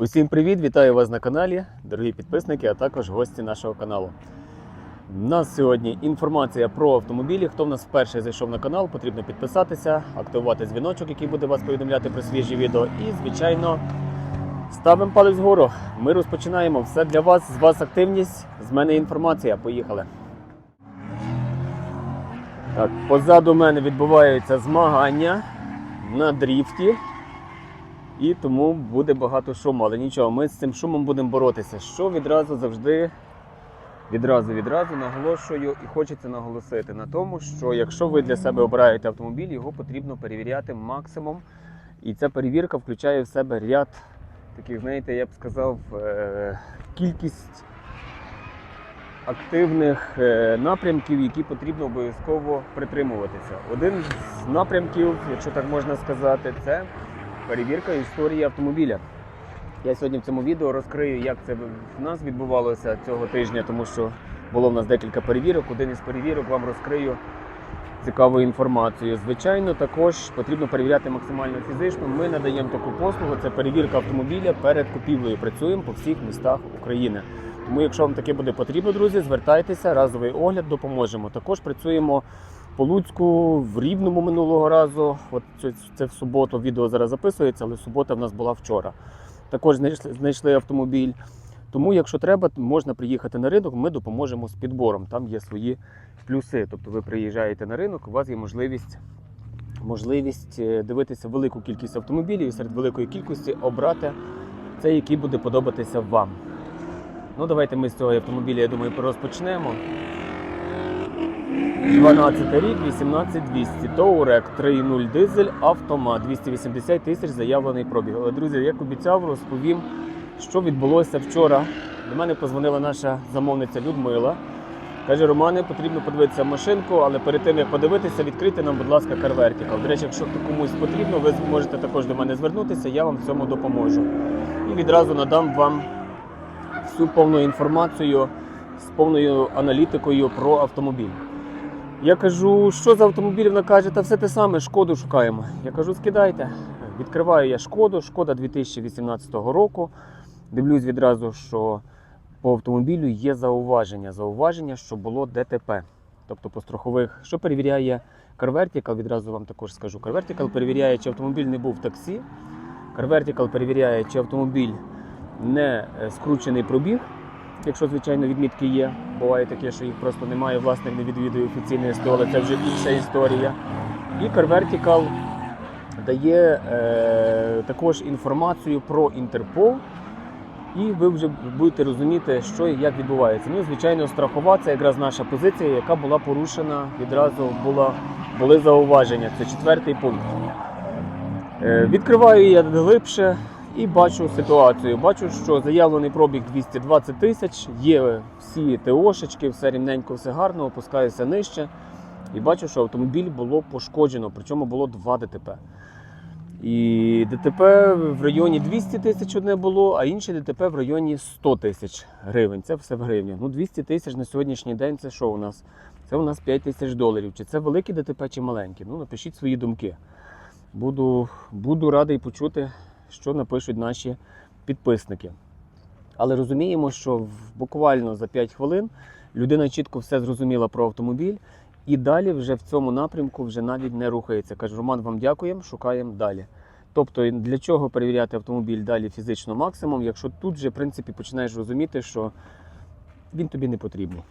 Усім привіт! Вітаю вас на каналі, дорогі підписники, а також гості нашого каналу. У нас сьогодні інформація про автомобілі. Хто в нас вперше зайшов на канал, потрібно підписатися, активувати дзвіночок, який буде вас повідомляти про свіжі відео. І, звичайно, ставимо палець вгору. Ми розпочинаємо. Все для вас, з вас активність, з мене інформація. Поїхали. Так, позаду мене відбуваються змагання на дріфті. І тому буде багато шуму. Але нічого, ми з цим шумом будемо боротися. Що відразу завжди, відразу відразу наголошую і хочеться наголосити на тому, що якщо ви для себе обираєте автомобіль, його потрібно перевіряти максимум. І ця перевірка включає в себе ряд таких, знаєте, я б сказав, е, кількість активних е, напрямків, які потрібно обов'язково притримуватися. Один з напрямків, якщо так можна сказати, це перевірка історії автомобіля. Я сьогодні в цьому відео розкрию, як це в нас відбувалося цього тижня, тому що було в нас декілька перевірок. Один із перевірок вам розкрию цікаву інформацію. Звичайно, також потрібно перевіряти максимально фізично. Ми надаємо таку послугу. Це перевірка автомобіля перед купівлею. Працюємо по всіх містах України. Тому, якщо вам таке буде потрібно, друзі, звертайтеся, разовий огляд допоможемо. Також працюємо по Луцьку в Рівному минулого разу. От це, це в суботу відео зараз записується, але субота в нас була вчора. Також знайшли, знайшли автомобіль. Тому, якщо треба, можна приїхати на ринок, ми допоможемо з підбором. Там є свої плюси. Тобто ви приїжджаєте на ринок, у вас є можливість, можливість е, дивитися велику кількість автомобілів і серед великої кількості обрати цей, який буде подобатися вам. Ну, давайте ми з цього автомобіля, я думаю, розпочнемо. 12 рік, 18200, Touareg 3.0 дизель, автомат, 280 тисяч заявлений пробіг. Але, друзі, як обіцяв, розповім, що відбулося вчора. До мене позвонила наша замовниця Людмила. Каже, Романе, потрібно подивитися машинку, але перед тим як подивитися, відкрити нам, будь ласка, CarVertical. До речі, якщо комусь потрібно, ви можете також до мене звернутися, я вам в цьому допоможу. І відразу надам вам всю повну інформацію з повною аналітикою про автомобіль. Я кажу, що за автомобіль? Вона каже, та все те саме, шкоду шукаємо. Я кажу, скидайте. Відкриваю я шкоду, шкода 2018 року. Дивлюсь відразу, що по автомобілю є зауваження. Зауваження, що було ДТП. Тобто по страхових, що перевіряє CarVertical, відразу вам також скажу. CarVertical перевіряє, чи автомобіль не був в таксі. CarVertical перевіряє, чи автомобіль не е, скручений пробіг. Якщо, звичайно, відмітки є, буває таке, що їх просто немає, власник не відвідує офіційне СТО, але це вже інша історія. І CarVertical дає е, також інформацію про Інтерпол, і ви вже будете розуміти, що і як відбувається. Ну, звичайно, страхова це якраз наша позиція, яка була порушена, відразу була, були зауваження. Це четвертий пункт. Е, Відкриваю я глибше і бачу ситуацію. Бачу, що заявлений пробіг 220 тисяч, є всі ТОшечки, все рівненько, все гарно, опускаюся нижче. І бачу, що автомобіль було пошкоджено, причому було два ДТП. І ДТП в районі 200 тисяч одне було, а інше ДТП в районі 100 тисяч гривень. Це все в гривні. Ну 200 тисяч на сьогоднішній день це що у нас? Це у нас 5 тисяч доларів. Чи це великі ДТП, чи маленькі? Ну, напишіть свої думки. Буду, буду радий почути, що напишуть наші підписники. Але розуміємо, що буквально за 5 хвилин людина чітко все зрозуміла про автомобіль, і далі вже в цьому напрямку вже навіть не рухається. Каже, Роман, вам дякуємо, шукаємо далі. Тобто, для чого перевіряти автомобіль далі фізично максимум, якщо тут вже в принципі починаєш розуміти, що він тобі не потрібний.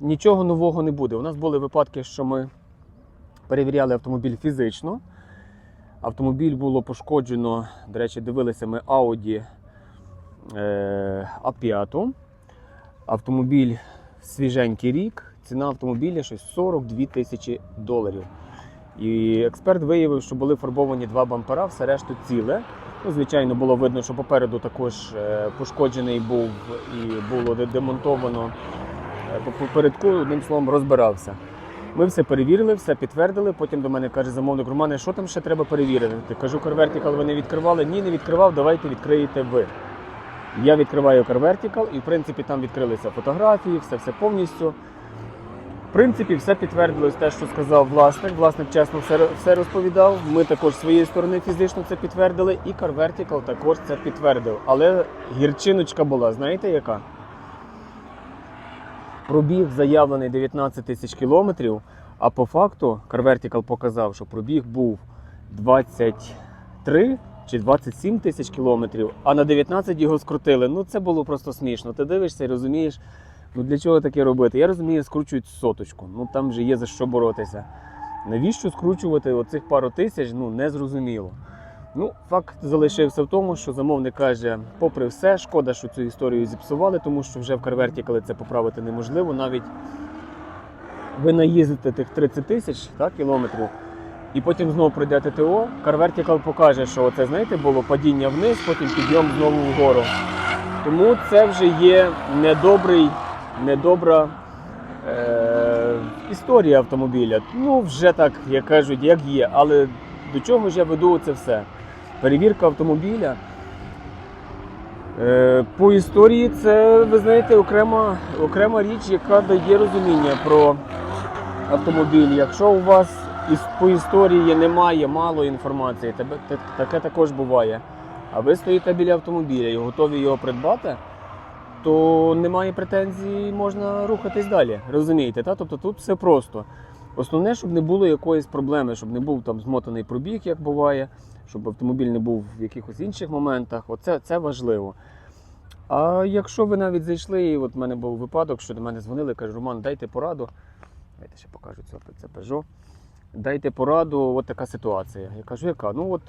Нічого нового не буде. У нас були випадки, що ми перевіряли автомобіль фізично. Автомобіль було пошкоджено, до речі, дивилися ми Audi е, A5. Автомобіль свіженький рік. Ціна автомобіля щось 42 тисячі доларів. І експерт виявив, що були фарбовані два бампера, все решту ціле. Ну, звичайно, було видно, що попереду також е, пошкоджений був і було де- демонтовано е, попередку, одним словом, розбирався. Ми все перевірили, все підтвердили. Потім до мене каже замовник Романе, що там ще треба перевірити? Кажу, CarVertical ви не відкривали? Ні, не відкривав, давайте відкриєте ви. Я відкриваю CarVertical і в принципі там відкрилися фотографії, все все повністю. В принципі, все підтвердилось те, що сказав власник. Власник чесно все, все розповідав. Ми також своєї сторони фізично це підтвердили, і Vertical також це підтвердив. Але гірчиночка була, знаєте яка? Пробіг заявлений 19 тисяч кілометрів, а по факту Car Vertical показав, що пробіг був 23 чи 27 тисяч кілометрів, а на 19 його скрутили. Ну це було просто смішно. Ти дивишся і розумієш, ну для чого таке робити? Я розумію, скручують соточку. Ну там вже є за що боротися. Навіщо скручувати оцих пару тисяч? Ну не зрозуміло. Ну, факт залишився в тому, що замовник каже, попри все, шкода, що цю історію зіпсували, тому що вже в карверті, коли це поправити неможливо, навіть ви наїздите тих 30 тисяч кілометрів, і потім знову пройдете ТО. Carvertical покаже, що це, знаєте, було падіння вниз, потім підйом знову вгору. Тому це вже є недобрий, недобра е, історія автомобіля. Ну, вже так, як кажуть, як є. Але до чого ж я веду це все? Перевірка автомобіля. Е, по історії це, ви знаєте, окрема, окрема річ, яка дає розуміння про автомобіль. Якщо у вас по історії немає мало інформації, таке також буває. А ви стоїте біля автомобіля і готові його придбати, то немає претензій, можна рухатись далі. Розумієте? Та? Тобто тут все просто. Основне, щоб не було якоїсь проблеми, щоб не був там змотаний пробіг, як буває, щоб автомобіль не був в якихось інших моментах. Оце це важливо. А якщо ви навіть зайшли, і от в мене був випадок, що до мене дзвонили, кажуть, Роман, дайте пораду. Давайте ще покажу це, це Peugeot. Дайте пораду, от така ситуація. Я кажу, яка? Ну от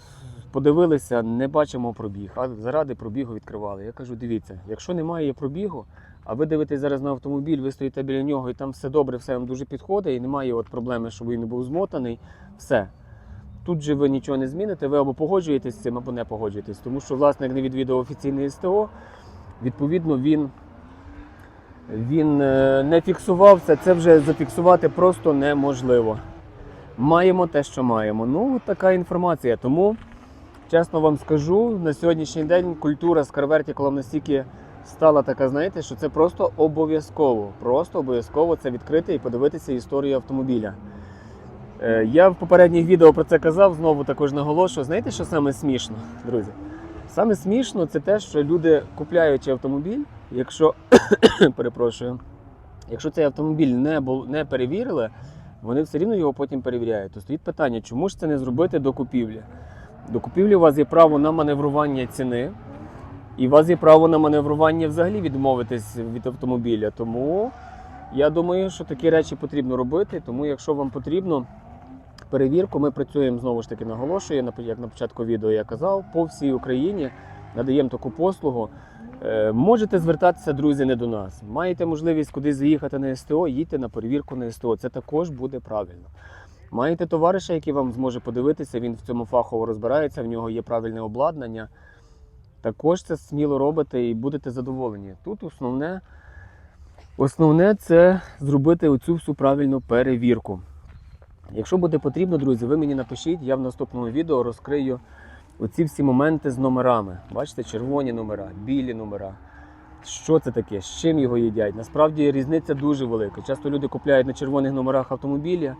подивилися, не бачимо пробіг, а заради пробігу відкривали. Я кажу, дивіться, якщо немає пробігу, а ви дивитесь зараз на автомобіль, ви стоїте біля нього і там все добре, все вам дуже підходить, і немає от проблеми, щоб він був змотаний, все. Тут же ви нічого не зміните, ви або погоджуєтесь з цим, або не погоджуєтесь, тому що власник не відвідав офіційне СТО, відповідно, він, він е, не фіксувався, це вже зафіксувати просто неможливо. Маємо те, що маємо. Ну, така інформація. Тому, чесно вам скажу, на сьогоднішній день культура з карвертіколом настільки стала така, знаєте, що це просто обов'язково. Просто обов'язково це відкрити і подивитися історію автомобіля. Е, Я в попередніх відео про це казав, знову також наголошую. Знаєте, що саме смішно, друзі? Саме смішно це те, що люди, купляючи автомобіль, якщо перепрошую, якщо цей автомобіль не, бу- не перевірили, вони все рівно його потім перевіряють. То стоїть питання, чому ж це не зробити до купівлі? До купівлі у вас є право на маневрування ціни, і у вас є право на маневрування взагалі відмовитись від автомобіля. Тому я думаю, що такі речі потрібно робити. Тому, якщо вам потрібно перевірку, ми працюємо знову ж таки наголошую, як на початку відео я казав, по всій Україні надаємо таку послугу. Е, Можете звертатися, друзі, не до нас. Маєте можливість кудись заїхати на СТО, їдьте на перевірку на СТО. Це також буде правильно. Маєте товариша, який вам зможе подивитися, він в цьому фахово розбирається, в нього є правильне обладнання. Також це сміло робите і будете задоволені. Тут основне, основне це зробити оцю всю правильну перевірку. Якщо буде потрібно, друзі, ви мені напишіть, я в наступному відео розкрию оці всі моменти з номерами. Бачите, червоні номера, білі номера. Що це таке? З чим його їдять? Насправді різниця дуже велика. Часто люди купляють на червоних номерах автомобілі.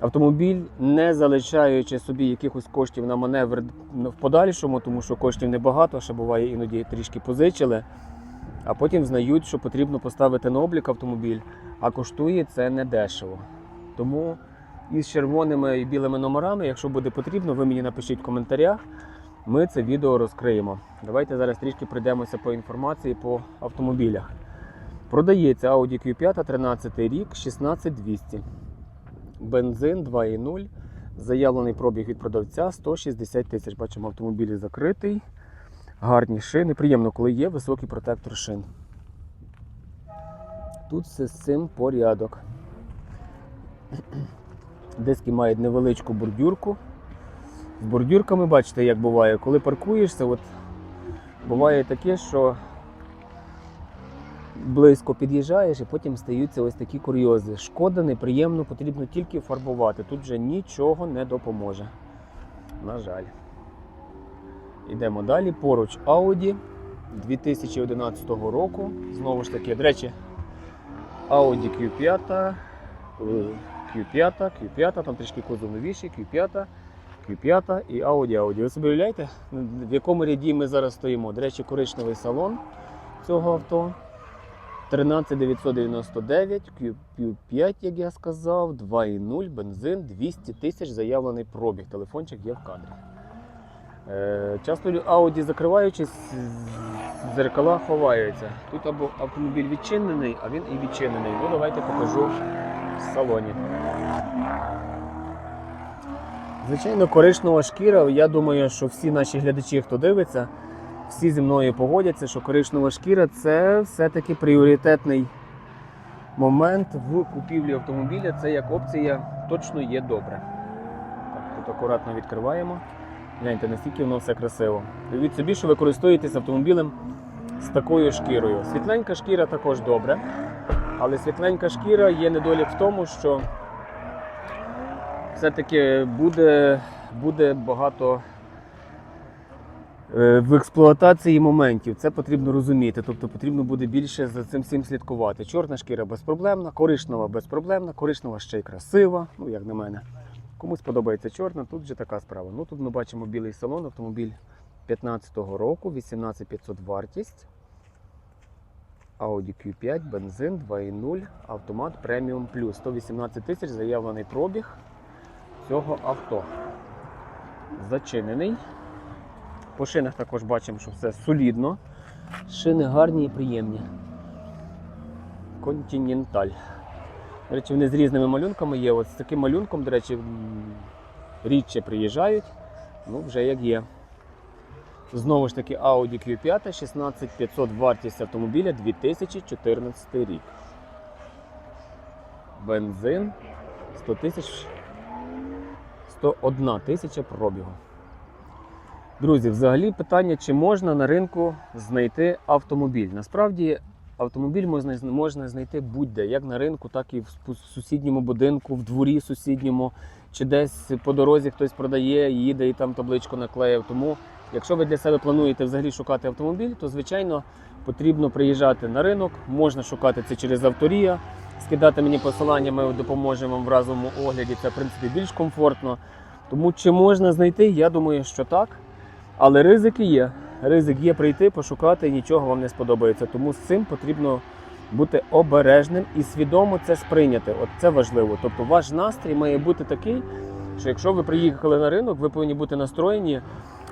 Автомобіль, не залишаючи собі якихось коштів на маневр в подальшому, тому що коштів небагато, ще буває іноді трішки позичили, а потім знають, що потрібно поставити на облік автомобіль, а коштує це недешево. Тому із червоними і білими номерами, якщо буде потрібно, ви мені напишіть в коментарях. Ми це відео розкриємо. Давайте зараз трішки пройдемося по інформації по автомобілях. Продається Audi Q5 13 рік 16200. Бензин 2.0. Заявлений пробіг від продавця 160 тисяч. Бачимо, автомобіль закритий. Гарні шини. Приємно, коли є високий протектор шин. Тут все з цим порядок. Диски мають невеличку бордюрку. З бордюрками бачите, як буває, коли паркуєшся, от буває таке, що близько під'їжджаєш і потім стаються ось такі курйози. Шкода, неприємно, потрібно тільки фарбувати. Тут вже нічого не допоможе. На жаль. Йдемо далі. Поруч Audi 2011 року. Знову ж таки, до речі, Audi Q5 е, Q5, Q5, там трішки кузов новіший, Q5, Q5 і Audi Audi. Ви собі уявляєте, в якому ряді ми зараз стоїмо? До речі, коричневий салон цього авто. 13999, Q5, як я сказав, 2,0, бензин, 200 тисяч заявлений пробіг. Телефончик є в кадрі. Е, часто Audi закриваючись, зеркала ховаються. Тут або автомобіль відчинений, а він і відчинений. Ну, давайте покажу в салоні. Звичайно, коричнева шкіра. Я думаю, що всі наші глядачі, хто дивиться, всі зі мною погодяться, що коричнева шкіра це все-таки пріоритетний момент в купівлі автомобіля. Це як опція точно є добре. Так, тут акуратно відкриваємо. Гляньте, настільки воно все красиво. Уявіть собі, що ви користуєтесь автомобілем з такою шкірою. Світленька шкіра також добре. Але світленька шкіра є недолік в тому, що все-таки буде, буде багато е, в експлуатації моментів. Це потрібно розуміти. Тобто потрібно буде більше за цим всім слідкувати. Чорна шкіра безпроблемна, коричнева безпроблемна, коричнева ще й красива, ну як на мене. Комусь подобається чорна, тут же така справа. Ну тут ми бачимо білий салон, автомобіль 15-го року, 18500 вартість. Audi Q5, бензин 2.0, автомат Premium Plus. 118 тисяч заявлений пробіг цього авто. Зачинений. По шинах також бачимо, що все солідно. Шини гарні і приємні. Continental. До речі, вони з різними малюнками є. От з таким малюнком, до речі, м, рідше приїжджають. Ну, вже як є. Знову ж таки, Audi Q5, 16500 вартість автомобіля 2014 рік. Бензин 100 тисяч 101 тисяча пробігу. Друзі, взагалі питання, чи можна на ринку знайти автомобіль. Насправді автомобіль можна, можна знайти будь-де, як на ринку, так і в сусідньому будинку, в дворі сусідньому, чи десь по дорозі хтось продає, їде і там табличку наклеїв. Тому, якщо ви для себе плануєте взагалі шукати автомобіль, то звичайно потрібно приїжджати на ринок. Можна шукати це через авторія, скидати мені посилання, ми допоможемо вам в разовому огляді. Це в принципі більш комфортно. Тому чи можна знайти, я думаю, що так. Але ризики є. Ризик є прийти, пошукати і нічого вам не сподобається. Тому з цим потрібно бути обережним і свідомо це сприйняти. От це важливо. Тобто ваш настрій має бути такий, що якщо ви приїхали на ринок, ви повинні бути настроєні,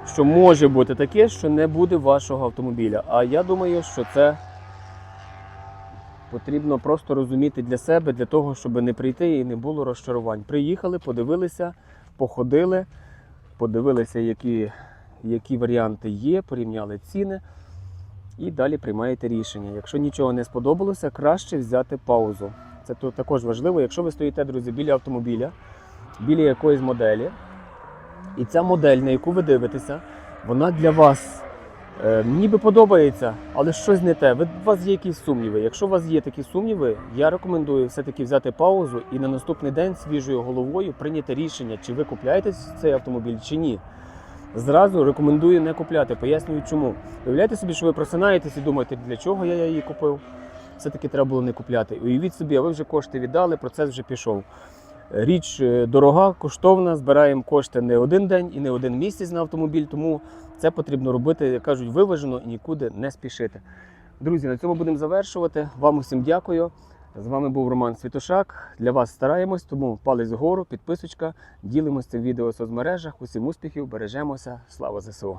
що може бути таке, що не буде вашого автомобіля. А я думаю, що це потрібно просто розуміти для себе, для того, щоб не прийти і не було розчарувань. Приїхали, подивилися, походили, подивилися, які які варіанти є, порівняли ціни і далі приймаєте рішення. Якщо нічого не сподобалося, краще взяти паузу. Це також важливо, якщо ви стоїте, друзі, біля автомобіля, біля якоїсь моделі, і ця модель, на яку ви дивитеся, вона для вас е, ніби подобається, але щось не те. Ви, у вас є якісь сумніви. Якщо у вас є такі сумніви, я рекомендую все-таки взяти паузу і на наступний день свіжою головою прийняти рішення, чи ви купляєте цей автомобіль, чи ні. Зразу рекомендую не купляти. Пояснюю чому. Уявляєте собі, що ви просинаєтесь і думаєте, для чого я її купив. Все-таки треба було не купляти. Уявіть собі, а ви вже кошти віддали, процес вже пішов. Річ е, дорога, коштовна, збираємо кошти не один день і не один місяць на автомобіль, тому це потрібно робити, як кажуть, виважено і нікуди не спішити. Друзі, на цьому будемо завершувати. Вам усім дякую. З вами був Роман Світошак. Для вас стараємось, тому палець вгору, підписочка, ділимося цим відео в соцмережах. Усім успіхів, бережемося. Слава ЗСУ!